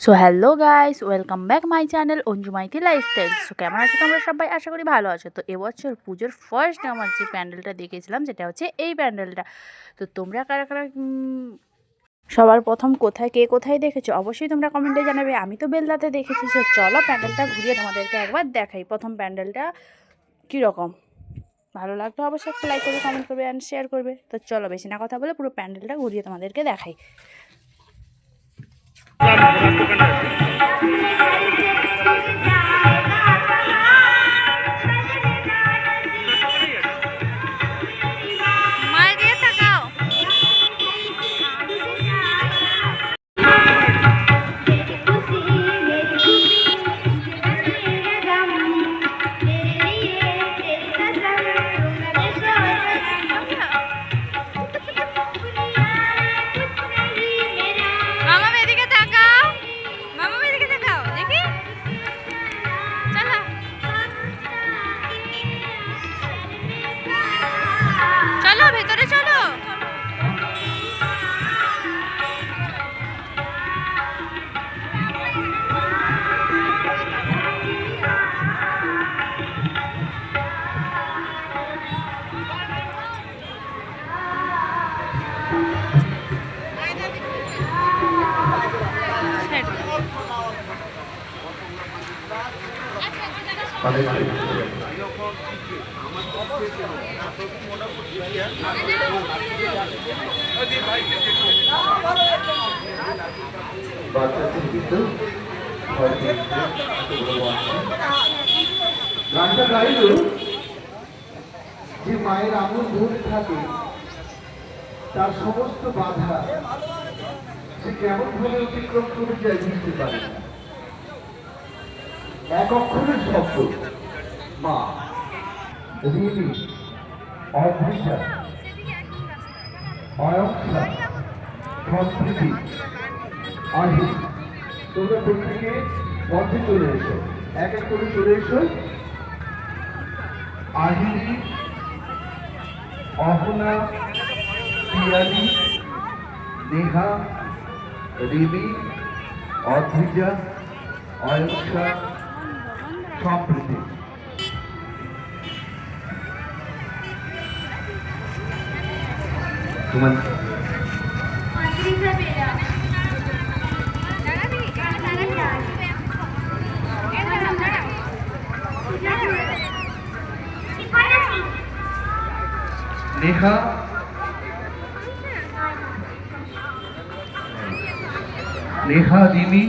So hello guys welcome back my channel Anju Maity lifestyle so কেমন আছো তোমরা সবাই? আশা করি ভালো আছো। তো, এবছর পুজোর ফার্স্ট আমার যে প্যান্ডেলটা দেখেছিলাম যেটা হচ্ছে এই প্যান্ডেলটা। তো, তোমরা কারা কারা সবার প্রথম কোথায়, কে কোথায় দেখেছ? অবশ্যই তোমরা কমেন্টে জানাবে। আমি তো বেলদাতে দেখেছি। সো চলো প্যান্ডেলটা ঘুরিয়ে তোমাদেরকে একবার দেখাই। প্রথম প্যান্ডেলটা কীরকম? ভালো লাগতো অবশ্যই একটা লাইক করবে কমেন্ট করবে অ্যান্ড শেয়ার করবে। তো, চলো বেশি না কথা বলে পুরো প্যান্ডেলটা ঘুরিয়ে তোমাদেরকে দেখাই। Thank you. গানটা গাইল যে মায়ের আমল ধরে থাকে তার সমস্ত বাধা সে কেমন ভাবে অতিক্রম করে যায় বুঝতে পারে না। এক অক্ষরের শব্দ। মা। রিমি অদ্রিজা অয়ংসা। সংস্কৃতি আহি তোমরা প্রত্যেকে মঞ্চে চলে এসো। এক এক করে চলে এসো। আহিরি অহনা। পিয়ালি। নেহা। রিমি। অদ্রিজা। অয়ংসা। সম্প্রীতি তোমার নেহা নেহা রিমি